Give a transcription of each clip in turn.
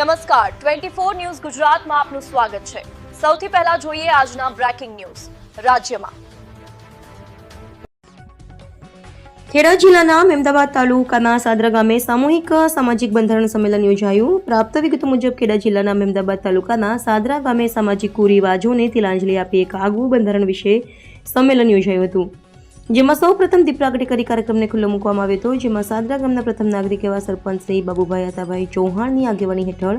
નમસ્કાર. Twenty four news ગુજરાતમાં આપનું સ્વાગત છે. સૌથી પહેલા જોઈએ આજના બ્રેકિંગ ન્યૂઝ. રાજ્યમાં. ખેડા જિલ્લાના મહેમદાવાદ તાલુકાના સાદરા ગામે સામૂહિક સામાજિક બંધારણ સંમેલન યોજાયું. પ્રાપ્ત વિગતો મુજબ ખેડા જિલ્લાના મહેમદાબાદ તાલુકાના સાદરા ગામે સામાજિક કુરિવાજોને તિલાંજલિ આપી એક આગવું બંધારણ વિશે સંમેલન યોજાયું હતું. જેમાં સૌ પ્રથમ દીપ પ્રાગટ્ય કરી કાર્યક્રમને ખુલ્લો મૂકવામાં આવ્યો હતો. જેમાં સાદરા ગામના પ્રથમ નાગરિક એવા સરપંચ શ્રી બાબુભાઈ આતાભાઈ ચૌહાણની આગેવાની હેઠળ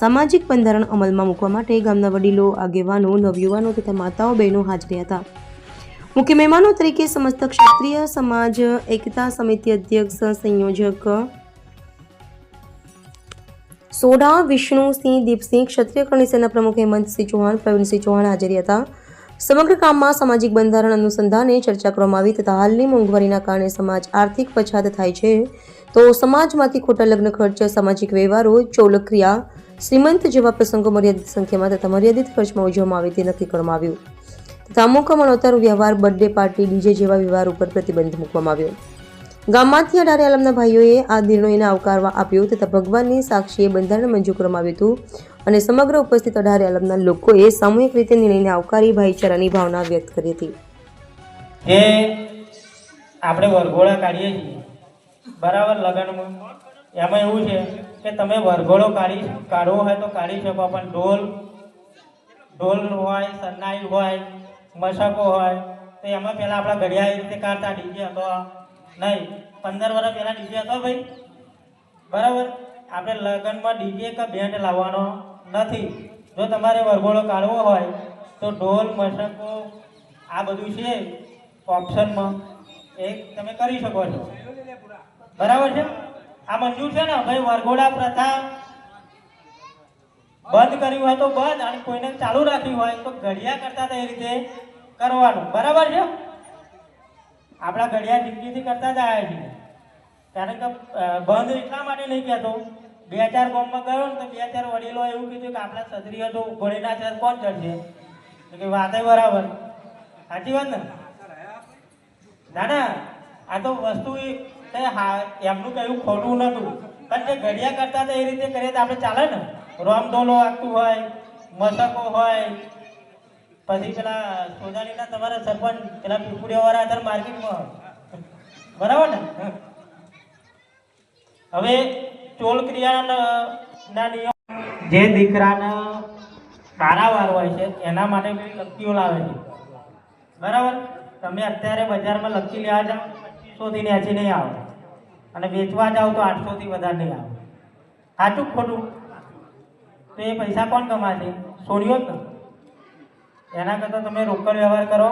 સામાજિક બંધારણ અમલમાં મૂકવા માટે ગામના વડીલો, આગેવાનો, નવયુવાનો તથા માતાઓ, બહેનો હાજરી હતા. મુખ્ય મહેમાનો તરીકે સમસ્ત ક્ષત્રિય સમાજ એકતા સમિતિ અધ્યક્ષ, સંયોજક સોઢા વિષ્ણુસિંહ દીપસિંહ, ક્ષત્રિય કરણી સેના પ્રમુખ હેમંતસિંહ ચૌહાણ, પ્રવીણસિંહ ચૌહાણ હાજરી હતા. સમગ્ર કામમાં સામાજિક બંધારણ અનુસંધાને ચર્ચા કરવામાં આવી તથા હાલની મોંઘવારીના કારણે સમાજ આર્થિક પછાત થાય છે. તો સમાજમાંથી ખોટા લગ્ન, ખર્ચ, સામાજિક વ્યવહારો, ચોલક્રિયા, શ્રીમંત જેવા પ્રસંગો મર્યાદિત સંખ્યામાં તથા મર્યાદિત ખર્ચમાં ઉજવવામાં આવે તે નક્કી કરવામાં આવ્યું. તથા અમુક મનોતર વ્યવહાર, બર્થડે પાર્ટી, ડીજે જેવા વ્યવહાર ઉપર પ્રતિબંધ મૂકવામાં આવ્યો. ગામમાંથી અઢારે આલમના ભાઈઓએ આ નિર્ણયને આવકારવા આપ્યો તથા ભગવાનની સાક્ષીએ બંધારણ મંજૂર કરવામાં આવ્યું હતું અને સમગ્ર ઉપસ્થિત અઢારે આલમના લોકોએ સામૂહિક રીતે નિર્ણયને આવકારી ભાઈચારાની ભાવના વ્યક્ત કરી હતી. એ આપણે વરઘોડા કાઢીએ છીએ. બરાબર લગ્નમાં. એમાં એવું છે કે તમે વરઘોડો કાઢી કાઢવો હોય તો કાઢી શકો, પણ ઢોલ ઢોલ હોય સન્નાઈ હોય, મશકો હોય, તો એમાં પહેલાં આપણા ઘડિયાળ રીતે કાઢતા ડીજે હતો નહીં, પંદર વર્ષ પહેલાં ડીજે હતો ભાઈ. બરાબર? આપણે લગ્નમાં ડીજે કે બેન્ડ લાવવાનો નથી. જો તમારે વરઘોડો કાઢવો હોય, તો ઢોલ, મશકો, આ બધું છે ઓપ્શનમાં. એ તમે કરી શકો છો. બરાબર છે? આ મંજૂર છે ને? ભાઈ, વરઘોડા પ્રથા બંધ કર્યું હોય તો બંધ, અને કોઈને ચાલુ રાખ્યું હોય તો ઘડિયા કરતા તો એ રીતે કરવાનું. બરાબર છે? આપણા ઘડિયાળ જિંદગીથી કરતા જ આવ્યા છીએ. કારણ કે બંધ એટલા માટે નહીં કહેતો. બે ચાર ગામમાં ગયો ને તો બે ચાર વડીલો એવું કીધું કે આપણા ક્ષત્રિય તો ઘોડીના ચાર કોણ ચડશે? કે વાતે બરાબર. સાચી વાત ને? ના આ તો વસ્તુ એ એમનું કહ્યું ખોટું નતું પણ જે ઘડિયા કરતા હતા એ રીતે કરીએ તો આપણે ચાલે ને? રોમધોલો આખતું હોય મશકો હોય પછી પેલા સોજાણીના તમારા સરપંચ, પેલા પીપુડિયા વાળા અત્યારે માર્કેટમાં. બરાબર ને? હવે ચોલ ક્રિયાના નિયમ જે દીકરાના પારાવાર હોય છે, એના માટે બી લક્કીઓ લાવે છે. બરાબર? તમે અત્યારે બજારમાં લક્કી લેવા જાઓ સોથી નેચી નહીં આવે. અને વેચવા જાઓ તો આઠસોથી વધારે નહીં આવે. સાચું ખોટું? તો એ પૈસા કોણ કમાશે? સોનિયો જ ને? એના કરતાં તમે રોકડ વ્યવહાર કરો,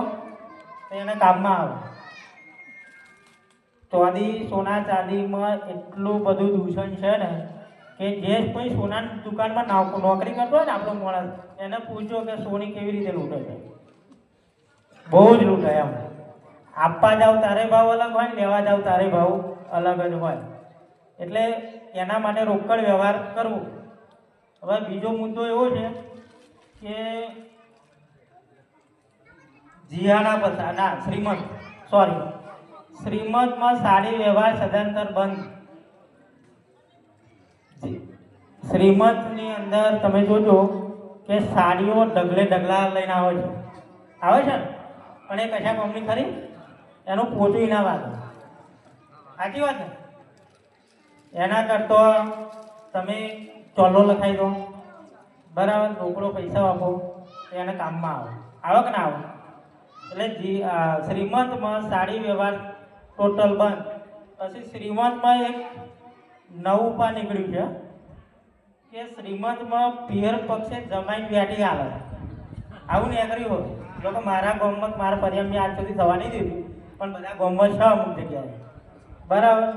તો એને કામમાં આવે. ચોદી સોના ચાંદીમાં એટલું બધું દૂષણ છે ને, કે જે કોઈ સોનાની દુકાનમાં નોકરી કરતો હોય ને આપણો માણસ, એને પૂછો કે સોની કેવી રીતે લૂંટે છે. બહુ જ લૂંટે એમ. આપવા જાવ તારે ભાવ અલગ હોય ને લેવા જાવ તારે ભાવ અલગ જ હોય. એટલે એના માટે રોકડ વ્યવહાર કરવો. હવે બીજો મુદ્દો એવો છે કે જીયાના પૈસા ના, શ્રીમંત. સોરી શ્રીમંતમાં સાડી વ્યવહાર સદંતર બંધ. શ્રીમંતની અંદર તમે જોજો કે સાડીઓ ડગલે ડગલા લઈને આવે છે. આવે છે ને? પણ એ કશા કંપની ખરી? એનું પોતું ના વાત સાચી વાત ને? એના કરતો તમે ચોલો લખાઈ દો. બરાબર? રોકડો પૈસા આપો. એને કામમાં આવો. આવો કે ના આવે? એટલે શ્રીમંતમાં સાડી વ્યવહાર ટોટલ બંધ. પછી શ્રીમંતમાં એક નવું પણ નીકળ્યું છે. કે શ્રીમંતમાં પિયર પક્ષે જમાઈ બેઠી આવે. આવું નહીં કર્યું હોય લોકો મારા ગામમાં મારા પરિવાર આજ સુધી થવા નહીં દીધું. પણ બધા ગોમત છે અમુક જગ્યાએ. બરાબર?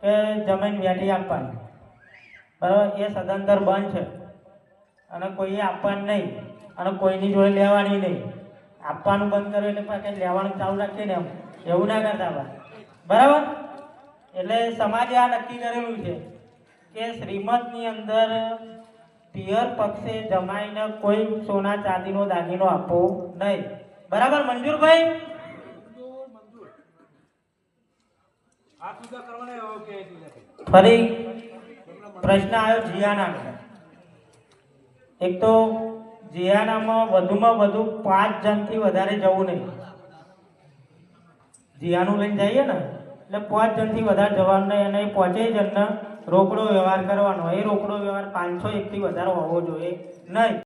કે જમીન બેઠી આપવાની. બરાબર? એ સદંતર બંધ છે. અને કોઈએ આપવાની નહીં. અને કોઈની જોડે લેવાની નહીં. આપવાનું બંધ કર્યું એટલે પાછળ લેવાનું ચાલુ રાખીએ ને એમ. એવું ના કરતા બરાબર? એટલે સમાજે આ નક્કી કરેલું છે કે શ્રીમતની અંદર પિયર પક્ષે જમાઈને કોઈ સોના ચાંદીનો દાગીનો આપવો નહીં. બરાબર, મંજૂરભાઈ? ફરી પ્રશ્ન આવ્યો જીયાના એક તો જીયાનામાં વધુમાં વધુ પાંચ જણથી વધારે જવું નહીં. જીયાનું લઈને જઈએ ને, એટલે પાંચ જણથી વધારે જવાનું નહીં અને એ પાંચેય જણને રોકડો વ્યવહાર કરવાનો. એ રોકડો વ્યવહાર પાંચસો એકથી વધારે હોવો જોઈએ નહીં.